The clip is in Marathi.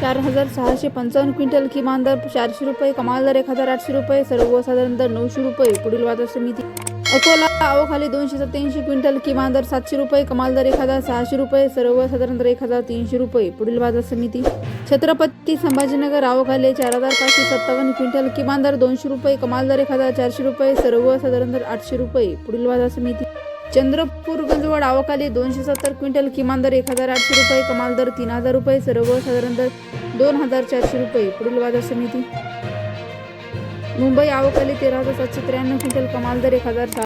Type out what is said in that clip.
चार हजार सहाशे पंचावन्न क्विंटल किमान दर चारशे रुपये कमाल दर एक हजार आठशे रुपये सर्वसाधारण दर नऊशे रुपये. पुढील बाजार समिती. अकोला आवखाली दोनशे सत्याऐंशी क्विंटल किमान दर सातशे रुपये कमाल दर एक हजार सहाशे रुपये सर्वसाधारण दर एक हजार तीनशे रुपये. पुढील बाजार समिती. छत्रपती संभाजीनगर आवखाली चार हजार पाचशे सत्तावन्न क्विंटल किमान दर दोनशे रुपये कमाल दर एक हजार चारशे रुपये सर्वसाधारण दर आठशे रुपये. पुढील बाजार समिती. चंद्रपूर गंजवड आवकाली दोनशे सत्तर क्विंटल किमान दर एक हजार आठशे रुपये कमाल दर तीन हजार रुपये सर्वसाधारण दर दोन हजार चारशे रुपये. पुढील बाजार समिती. मुंबई आवकाली तेरा हजार सातशे त्र्याण्णव क्विंटल कमाल दर एक हजार